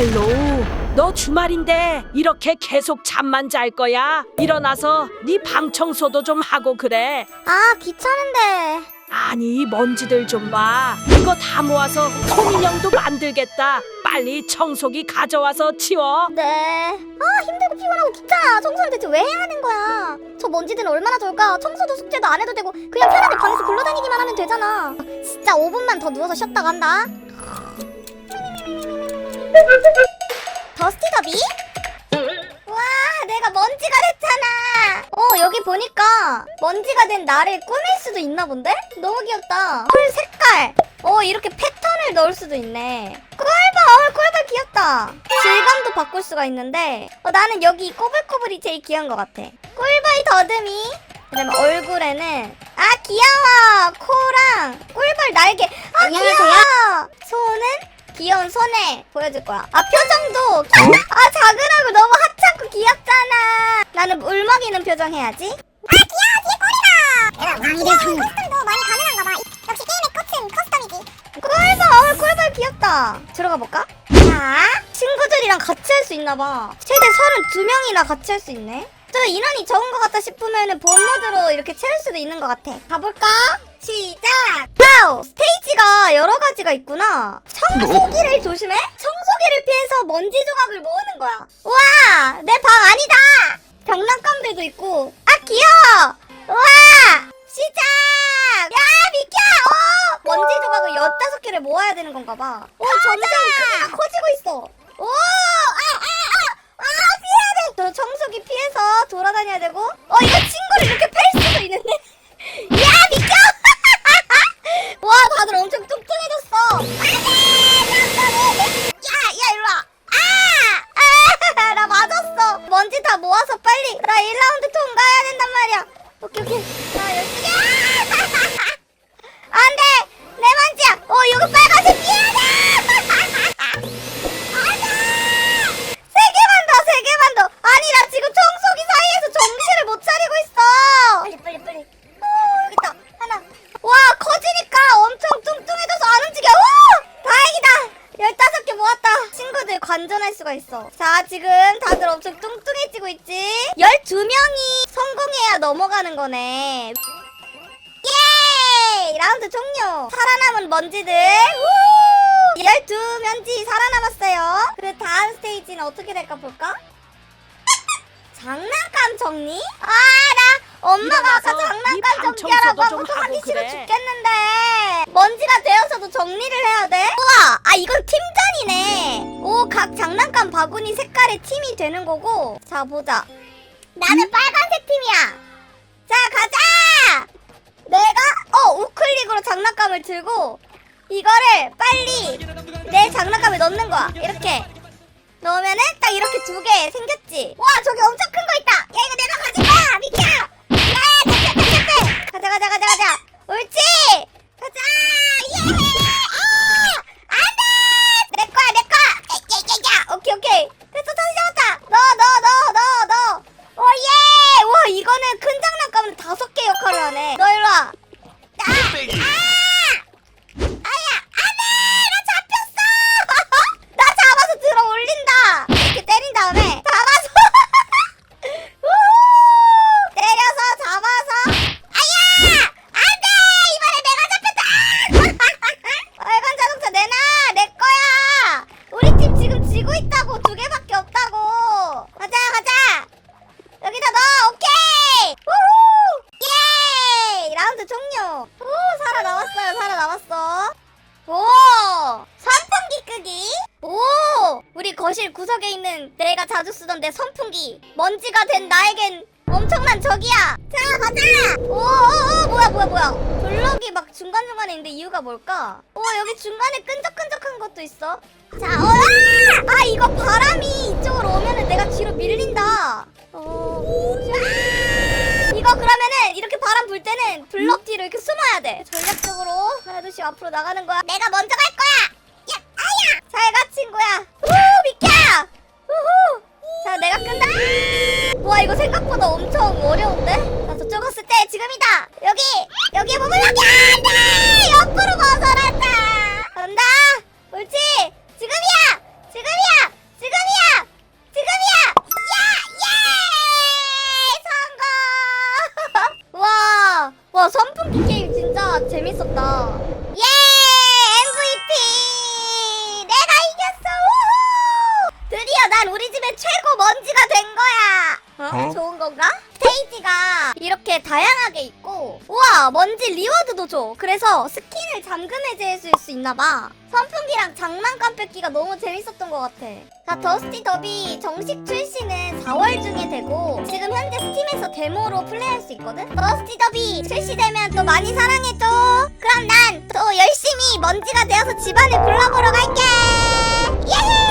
헬로우. 너 주말인데 이렇게 계속 잠만 잘 거야? 일어나서 네 방 청소도 좀 하고 그래. 아, 귀찮은데. 아니 먼지들 좀 봐. 이거 다 모아서 솜인형도 만들겠다. 빨리 청소기 가져와서 치워. 네. 아, 힘들고 피곤하고 귀찮아. 청소를 대체 왜 해야 하는 거야? 저 먼지들은 얼마나 좋을까? 청소도 숙제도 안 해도 되고 그냥 편하게 방에서 굴러다니기만 하면 되잖아. 진짜 5분만 더 누워서 쉬었다 간다. 더스티 더비? 와, 내가 먼지가 됐잖아. 어, 여기 보니까 먼지가 된 나를 꾸밀 수도 있나 본데? 너무 귀엽다. 털 색깔. 어, 이렇게 패턴을 넣을 수도 있네. 꿀벌, 어, 꿀벌 귀엽다. 질감도 바꿀 수가 있는데, 어, 나는 여기 이 꼬불꼬불이 제일 귀여운 것 같아. 꿀벌 더듬이. 그다음에 얼굴에는 아 귀여워 코랑 꿀벌 날개 아 귀여워 손은 귀여운 손에 보여줄 거야. 아 표정도 귀- 아 작은하고 너무 하찮고 귀엽잖아. 나는 울먹이는 표정 해야지. 아 귀여워 귀 꼬리다 왕이들 커스텀도 많이 가능한가 봐. 역시 게임의 꽃은 커스텀이지. 꿀벌 꿀벌 귀엽다. 들어가 볼까? 자 친구들이랑 같이 할 수 있나 봐. 최대 32명이나 같이 할 수 있네. 저 인원이 적은 것 같다 싶으면 본 모드로 이렇게 채울 수도 있는 것 같아. 가볼까? 스테이지가 가지가 있구나. 청소기를 조심해? 청소기를 피해서 먼지 조각을 모으는 거야. 우와! 내 방 아니다! 장난감들도 있고. 아, 귀여워! 우와! 시작! 야, 비켜! 어! 먼지 조각을 15 개를 모아야 되는 건가 봐. 오, 점점 크기가 커지고 있어. 오! 아, 아, 아! 아, 피해야 돼! 저 청소기 피해서 돌아다녀야 되고. 어, 이거 친구를 이렇게 팰 수도 있는데. 야, 비켜! 와, 다들 엄청 뚱 친구들 관전할 수가 있어. 자, 지금 다들 엄청 뚱뚱해지고 있지? 12명이 성공해야 넘어가는 거네. 예! 라운드 종료. 살아남은 먼지들. 우! 12면지 살아남았어요. 그리고 다음 스테이지는 어떻게 될까 볼까? 장난감 정리? 아, 나 엄마가 아까 장난감 정리하라고 하고 하기 싫어 그래. 죽겠는데. 먼지가 되어서도 정리를 해야 돼? 우와! 아, 이건 팀전이네. 오, 각 장난감 바구니 색깔의 팀이 되는 거고. 자, 보자. 나는 빨간색 팀이야. 자, 가자! 내가 어 우클릭으로 장난감을 들고 이거를 빨리 내 장난감에 넣는 거야 이렇게 넣으면은 딱 이렇게 두 개 생겼지 와 저기 엄청 큰 거 있다 야 이거 내가 거야 비켜 야 잡혀 잡혀 가자 가자 가자 가자 옳지 가자 예 아! 안돼 내 거야 내 거야 야야야 오케이 오케이 됐어 다시 잡았다 넣어 넣어 넣어 넣어 넣어 오예 와 이거는 큰 장난감은 다섯 개 역할을 하네. 너 일로 와. 아! 아 라운드 종료 오 살아남았어요 살아남았어. 오 선풍기 끄기. 오 우리 거실 구석에 있는 내가 자주 쓰던 내 선풍기. 먼지가 된 나에겐 엄청난 적이야. 자 가자. 오 오 오 뭐야 뭐야 뭐야. 블럭이 막 중간중간에 있는데 이유가 뭘까? 오 여기 중간에 끈적끈적한 것도 있어. 자, 어, 아! 하나둘씩 앞으로 나가는 거야. 내가 먼저 갈 거야. 야, 아야. 잘 가, 친구야. 우, 비켜. 우후. 자, 내가 끈다. 와, 이거 생각보다 엄청 어려운데? 자, 저쪽 갔을 때 지금이다. 여기, 여기에 보면 여기 안 돼. 옆으로 벗어났 건가? 스테이지가 이렇게 다양하게 있고 우와 먼지 리워드도 줘. 그래서 스킨을 잠금 해제해줄 수 있나봐. 선풍기랑 장난감 뺏기가 너무 재밌었던 것 같아. 자 더스티 더비 정식 출시는 4월 중에 되고 지금 현재 스팀에서 데모로 플레이할 수 있거든? 더스티 더비 출시되면 또 많이 사랑해줘. 그럼 난 또 열심히 먼지가 되어서 집안을 불러보러 갈게. 예헤